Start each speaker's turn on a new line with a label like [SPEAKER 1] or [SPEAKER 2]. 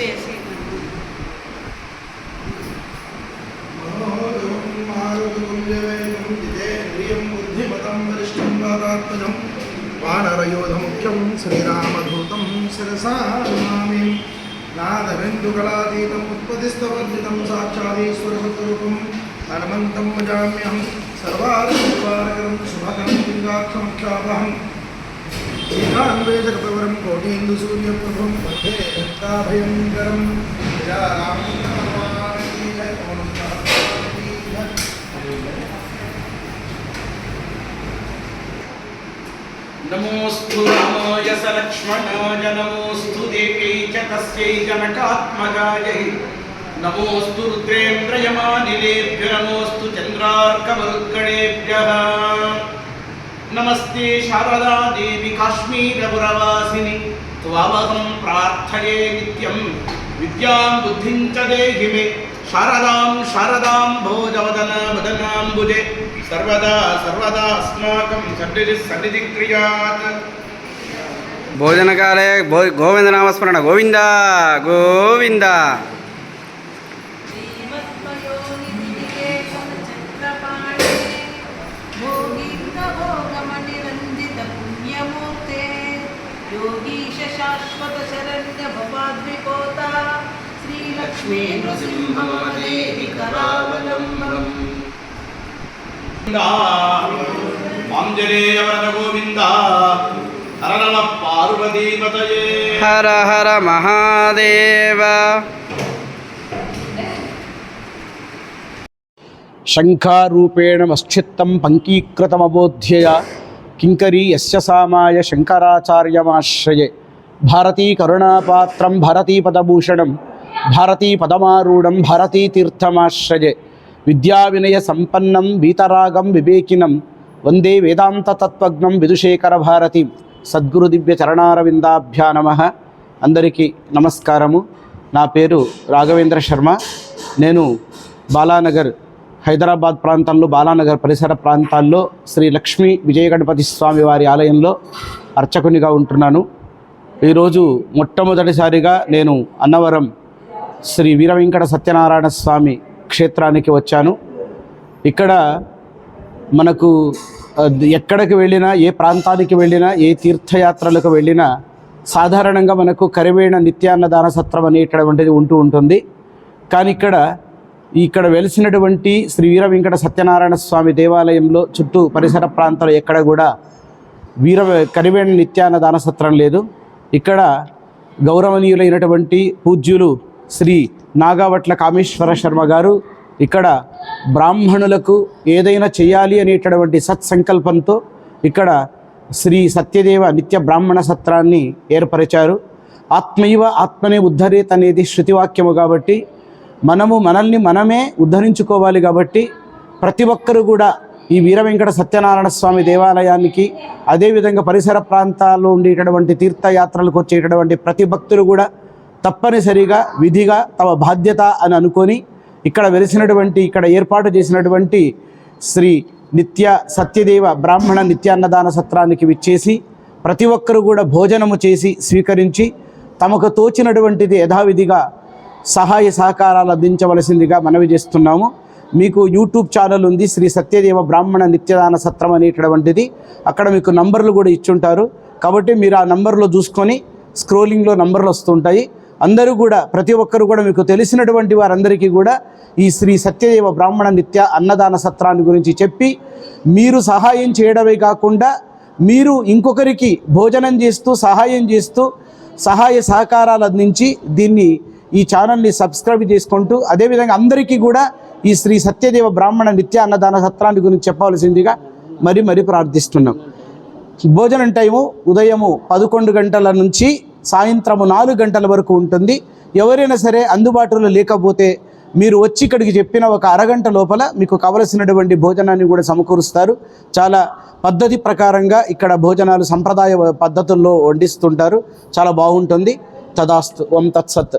[SPEAKER 1] వేసి
[SPEAKER 2] వానరయోధముఖ్యం శ్రీరామధూతం శిరసా నమామి నాదబిందుకళాతీతం ఉత్పదిస్తవర్జితం సాక్షాదీశ్వరస్వరూపం హనుమంతం భజామ్యహం సర్వాధికారకరం శుభకరం లింగాక్షమక్షాపహం. ేదకపవరం కోటీందు సూర్యప్రభం మధ్యే
[SPEAKER 3] భయంకరం నమోస్తు రామాయస లక్ష్మణాయ నమోస్తు దేవీ చ తస్యై జనకాత్మగాయై నమోస్తు రుద్రేంద్రయమానిలేభ్య నమోస్తు చంద్రార్కమరుత్కణేభ్య नमस्ते शारदा देवी काश्मीरपुरवासिनि त्वामहं प्रार्थये नित्यं विद्यां बुद्धिं च देहि मे शारदां शारदां भोजवदन वदनाम्बुजे सर्वदा सर्वदा अस्माकं सन्निधिः
[SPEAKER 4] सन्निधिक्रियात् भोजनकाले भो गोविन्दनामस्मरण
[SPEAKER 1] गोविन्द गोविन्द యోగీశ శాశ్వత శరణ్య భవాద్వికోత శ్రీలక్ష్మీ నృసింహమదేవి కరావలంబం
[SPEAKER 3] ఆంజనేయ వరద గోవింద హర నమ పార్వతీపతయే
[SPEAKER 4] హర హర మహాదేవ
[SPEAKER 5] శంఖారూపేణ మశ్చిత్తం పంకీకృతమబోధ్యయ కింకరీ యస్య సామాయ శంకరాచార్యమాశ్రయే. భారతీ కరుణాపాత్రం భారతీ పదభూషణం భారతీ పదమారూఢం భారతీ తీర్థమాశ్రయే. విద్యా వినయ సంపన్నం వీతరాగం వివేకినం వందే వేదాంత తత్వజ్ఞం విదుశేఖర భారతి. సద్గురు దివ్య చరణారవిందాభ్యా నమ. అందరికీ నమస్కారము. నా పేరు రాఘవేంద్ర శర్మ. నేను బాలానగర్ హైదరాబాద్ ప్రాంతంలో బాలానగర్ పరిసర ప్రాంతాల్లో శ్రీ లక్ష్మీ విజయ గణపతి స్వామి వారి ఆలయంలో అర్చకునిగా ఉంటున్నాను. ఈరోజు మొట్టమొదటిసారిగా నేను అన్నవరం శ్రీ వీరవెంకట సత్యనారాయణ స్వామి క్షేత్రానికి వచ్చాను. ఇక్కడ మనకు ఎక్కడికి వెళ్ళినా ఏ ప్రాంతానికి వెళ్ళినా ఏ తీర్థయాత్రలకు వెళ్ళినా సాధారణంగా మనకు కరివేణ నిత్యాన్నదాన సత్రం అనేటటువంటిది ఉంటూ ఉంటుంది. కానీ ఇక్కడ ఇక్కడ వెలిసినటువంటి శ్రీ వీర వెంకట సత్యనారాయణ స్వామి దేవాలయంలో చుట్టూ పరిసర ప్రాంతాలు ఎక్కడ కూడా వీర కరివేణ నిత్యాన్నదాన సత్రం లేదు. ఇక్కడ గౌరవనీయులైనటువంటి పూజ్యులు శ్రీ నాగావట్ల కామేశ్వర శర్మ గారు ఇక్కడ బ్రాహ్మణులకు ఏదైనా చేయాలి అనేటటువంటి సత్సంకల్పంతో ఇక్కడ శ్రీ సత్యదేవ నిత్య బ్రాహ్మణ సత్రాన్ని ఏర్పరిచారు. ఆత్మైవ ఆత్మనే ఉద్ధరేత్ అనేది శృతివాక్యము కాబట్టి మనము మనల్ని మనమే ఉద్ధరించుకోవాలి కాబట్టి ప్రతి ఒక్కరు కూడా ఈ వీర వెంకట సత్యనారాయణ స్వామి దేవాలయానికి అదేవిధంగా పరిసర ప్రాంతాల్లో ఉండేటటువంటి తీర్థయాత్రలకు వచ్చేటటువంటి ప్రతి భక్తులు కూడా తప్పనిసరిగా విధిగా తమ బాధ్యత అని అనుకొని ఇక్కడ వెలిసినటువంటి ఇక్కడ ఏర్పాటు చేసినటువంటి శ్రీ నిత్య సత్యదేవ బ్రాహ్మణ నిత్యాన్నదాన సత్రానికి విచ్చేసి ప్రతి ఒక్కరు కూడా భోజనము చేసి స్వీకరించి తమకు తోచినటువంటిది యథావిధిగా సహాయ సహకారాలు అందించవలసిందిగా మనవి చేస్తున్నాము. మీకు యూట్యూబ్ ఛానల్ ఉంది శ్రీ సత్యదేవ బ్రాహ్మణ నిత్యదాన సత్రం అనేటటువంటిది. అక్కడ మీకు నంబర్లు కూడా ఇచ్చుంటారు. కాబట్టి మీరు ఆ నంబర్లో చూసుకొని స్క్రోలింగ్లో నంబర్లు వస్తుంటాయి. అందరూ కూడా ప్రతి ఒక్కరు కూడా మీకు తెలిసినటువంటి వారందరికీ కూడా ఈ శ్రీ సత్యదేవ బ్రాహ్మణ నిత్య అన్నదాన సత్రాన్ని గురించి చెప్పి మీరు సహాయం చేయడమే కాకుండా మీరు ఇంకొకరికి భోజనం చేస్తూ సహాయం చేస్తూ సహాయ సహకారాలు అందించి దీన్ని ఈ ఛానల్ని సబ్స్క్రైబ్ చేసుకుంటూ అదేవిధంగా అందరికీ కూడా ఈ శ్రీ సత్యదేవ బ్రాహ్మణ నిత్య అన్నదాన సత్రాన్ని గురించి చెప్పవలసిందిగా మరి మరి ప్రార్థిస్తున్నాం. భోజనం టైము ఉదయము పదకొండు గంటల నుంచి సాయంత్రము నాలుగు గంటల వరకు ఉంటుంది. ఎవరైనా సరే అందుబాటులో లేకపోతే మీరు వచ్చి ఇక్కడికి చెప్పిన ఒక అరగంట లోపల మీకు కావలసినటువంటి భోజనాన్ని కూడా సమకూరుస్తారు. చాలా పద్ధతి ప్రకారంగా ఇక్కడ భోజనాలు సంప్రదాయ పద్ధతుల్లో వండిస్తుంటారు. చాలా బాగుంటుంది. తదాస్తు ఓం తత్సత్.